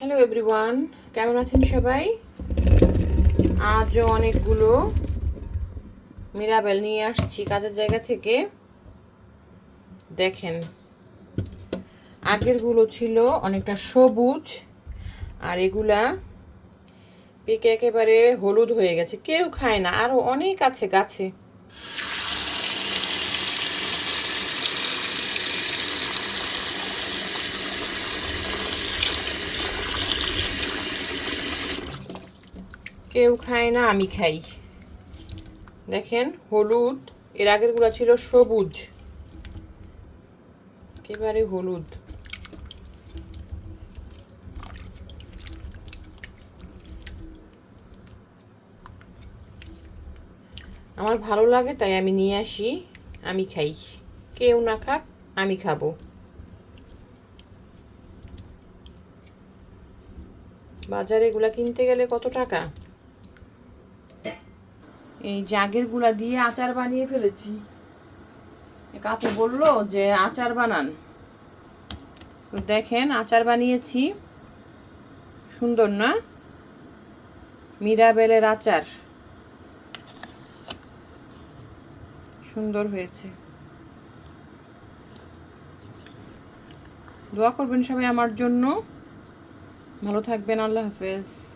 Hello everyone কেমন আছেন সবাই? আজও অনেকগুলো মিরাবেল নিয়ে আসছি কাজের জায়গা থেকে। দেখেন, আগেরগুলো ছিল অনেকটা সবুজ, আর এগুলা পেকে একেবারে হলুদ হয়ে গেছে। কেউ খায় না আরও অনেক আছে গাছে। কেউ খায় না, আমি খাই। দেখেন, হলুদ, এর আগেরগুলা ছিল সবুজ। একেবারে হলুদ। আমার ভালো লাগে, তাই আমি নিয়ে আসি, আমি খাই। কেউ না খাক, আমি খাব। বাজারে এগুলা কিনতে গেলে কত টাকা? এই জাগেরগুলা দিয়ে আচার বানিয়ে ফেলেছি। কাপু বলল যে, আচার বানান। তো দেখেন, আচার বানিয়েছি। সুন্দর না? মিরাবেলের আচার। সুন্দর হয়েছে। দোয়া করবেন সবাই আমার জন্য। ভালো থাকবেন, আল্লাহ হাফেজ।